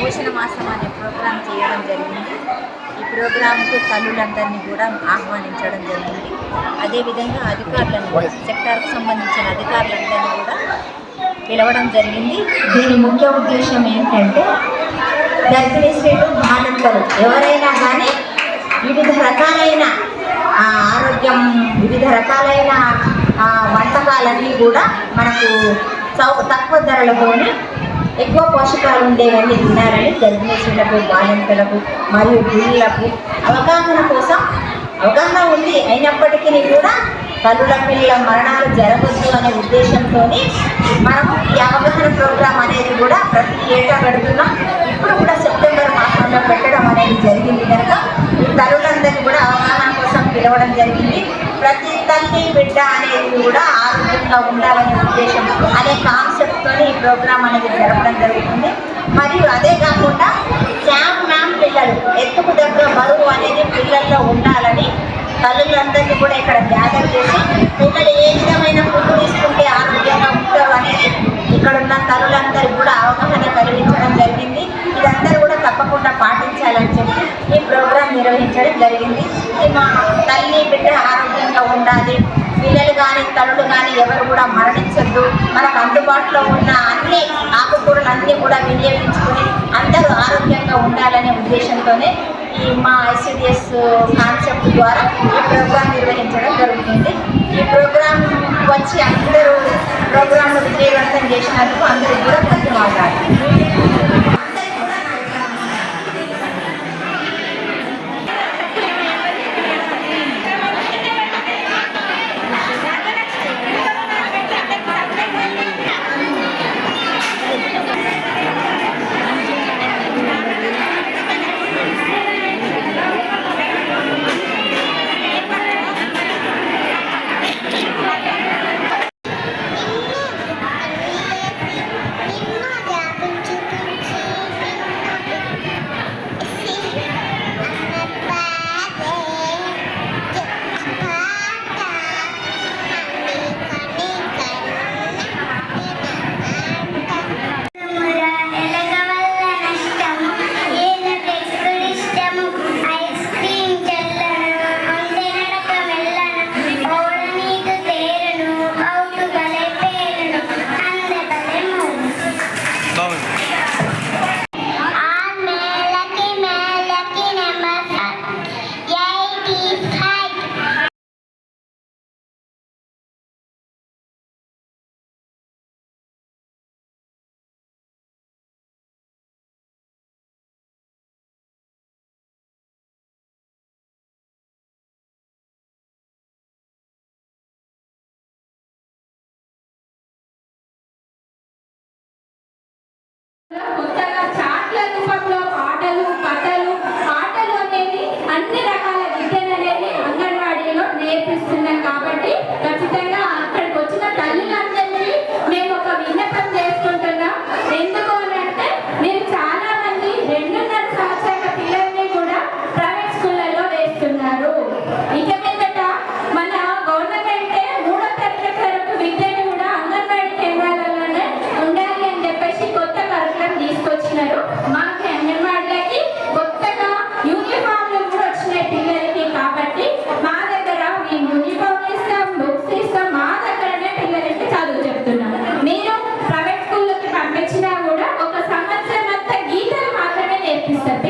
పోషణ మాసం అనే ప్రోగ్రాం చేయడం జరిగింది. ఈ ప్రోగ్రాంకు తల్లులందరినీ కూడా ఆహ్వానించడం జరిగింది. అదేవిధంగా అధికారులను కూడా సెక్టార్కు సంబంధించిన అధికారులందరినీ కూడా పిలవడం జరిగింది. దీని ముఖ్య ఉద్దేశం ఏంటంటే గర్భిణీ స్త్రీలు బాలింతలు ఎవరైనా కానీ వివిధ రకాలైన ఆరోగ్యం వివిధ రకాలైన వంటకాలన్నీ కూడా మనకు తక్కువ ధరలతోని ఎక్కువ పోషకాలు ఉండేవన్నీ తిన్నారని గర్భిణీలకు బాలింతలకు మరియు పిల్లలకు అవగాహన కోసం అవగాహన ఉంది. అయినప్పటికీ కూడా తల్లుల పిల్లల మరణాలు జరగద్దు అనే ఉద్దేశంతో మనము ఈ అవగాహన ప్రోగ్రాం అనేది కూడా ప్రతి ఏటా పెడుతున్నాం. ఇప్పుడు కూడా సెప్టెంబర్ మాసంలో పెట్టడం అనేది జరిగింది కనుక ఈ తల్లులందరినీ కూడా అవగాహన కోసం పిలవడం జరిగింది. ప్రతి తల్లి బిడ్డ అనేది కూడా ఆరోగ్యంగా ఉండాలనే ఉద్దేశం. అనే కాన్సెప్ట్తో ఈ ప్రోగ్రాం అనేది జరపడం జరుగుతుంది. మరియు అదే కాకుండా శామ్ మ్యామ్ పిల్లలు ఎత్తుకు దగ్గర బరువు అనేది పిల్లల్లో ఉండాలని తల్లులందరినీ కూడా ఇక్కడ గ్యాదర్ చేసి పిల్లలు ఏ విధమైన ఫుడ్ తీసుకుంటే ఆరోగ్యంగా ఉంటారు అనేది ఇక్కడ ఉన్న తల్లులందరికీ కూడా అవగాహన కలిగించడం జరిగింది. ఇదందరూ కూడా తప్పకుండా పాటించాలని చెప్పి ఈ ప్రోగ్రాం నిర్వహించడం జరిగింది. మా ఎవరు కూడా మరణించద్దు. మనకు అందుబాటులో ఉన్న అన్ని ఆకుకూరలు అన్నీ కూడా వినియోగించుకుని అందరూ ఆరోగ్యంగా ఉండాలనే ఉద్దేశంతోనే ఈ మా ఐసిడిఎస్ కాన్సెప్ట్ ద్వారా ఈ ప్రోగ్రాం నిర్వహించడం జరుగుతుంది. ఈ ప్రోగ్రాం వచ్చి అందరూ ప్రోగ్రాంను విజయవంతం చేసినందుకు అందరూ కూడా ధన్యవాదాలు. ఇస్తాం బుక్స్ ఇస్తాం మా దగ్గరనే పిల్లలకి చదువు చెప్తున్నాం మీరు ప్రైవేట్ స్కూల్లోకి పంపించినా కూడా ఒక సంవత్సరం అంతా గీతలు మాత్రమే నేర్పిస్తారు